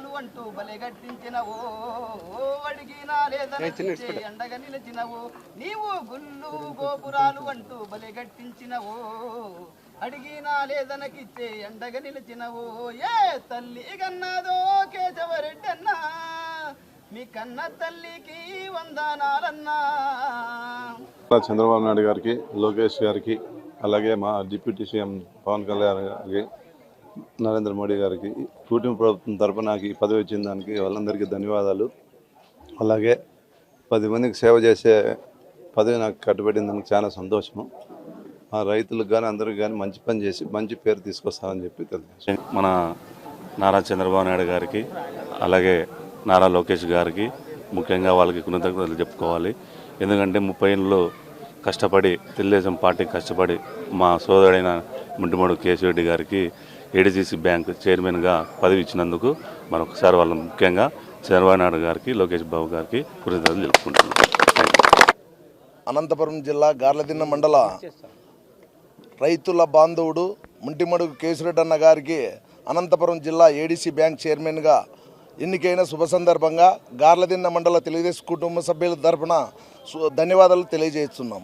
గోపురాలు అంటూ బలె గట్టించినవో అడిగినా లేదనిచ్చే ఎండగా నిలిచినవు నీవు గుళ్ళు గోపురాలు అంటూ బలె గట్టించినవో అడిగినా లేదనకిచ్చే ఎండగా నిలిచినవు ఏ తల్లి కన్నదో కేశవరెడ్డన్నా మీ కన్న తల్లికి వందనాలన్నా. చంద్రబాబు నాయుడు గారికి లోకేష్ గారికి అలాగే మా డిప్యూటీ సీఎం పవన్ కళ్యాణ్ గారికి నరేంద్ర మోడీ గారికి. కూటమి ప్రభుత్వం తరపున నాకు ఈ పదవి వచ్చిన దానికి వాళ్ళందరికీ ధన్యవాదాలు. అలాగే పది మందికి సేవ చేసే పదవి నాకు కట్టుబడిన దానికి చాలా సంతోషం ఆ రైతులకు కానీ అందరికి కానీ మంచి పని చేసి మంచి పేరు తీసుకొస్తానని చెప్పి తెలియజేసి మన నారా చంద్రబాబు నాయుడు గారికి అలాగే నారా లోకేష్ గారికి ముఖ్యంగా వాళ్ళకి కృతజ్ఞతలు చెప్పుకోవాలి. ఎందుకంటే ముప్పై ఏళ్ళు కష్టపడి తెలుగుదేశం పార్టీ కష్టపడి మా సోదరుడైన ముంటిమడు కేశవరెడ్డి గారికి ఏడీసీసీ బ్యాంక్ చైర్మన్గా పదవి ఇచ్చినందుకు మరొకసారి వాళ్ళ ముఖ్యంగా చంద్రబాబు నాయుడు గారికి లోకేష్ బాబు గారికి కృతజ్ఞతలు తెలుపుకుంటున్నాను అనంతపురం జిల్లా గార్లదిన్న మండల రైతుల బాంధవుడు ముంటిమడుగు కేశరెడ్డి అన్న గారికి అనంతపురం జిల్లా ఏడీసీ బ్యాంక్ చైర్మన్గా ఎన్నికైన శుభ సందర్భంగా గార్లదిన్న మండల తెలుగుదేశం కుటుంబ సభ్యుల తరఫున సు- ధన్యవాదాలు తెలియజేస్తున్నాం.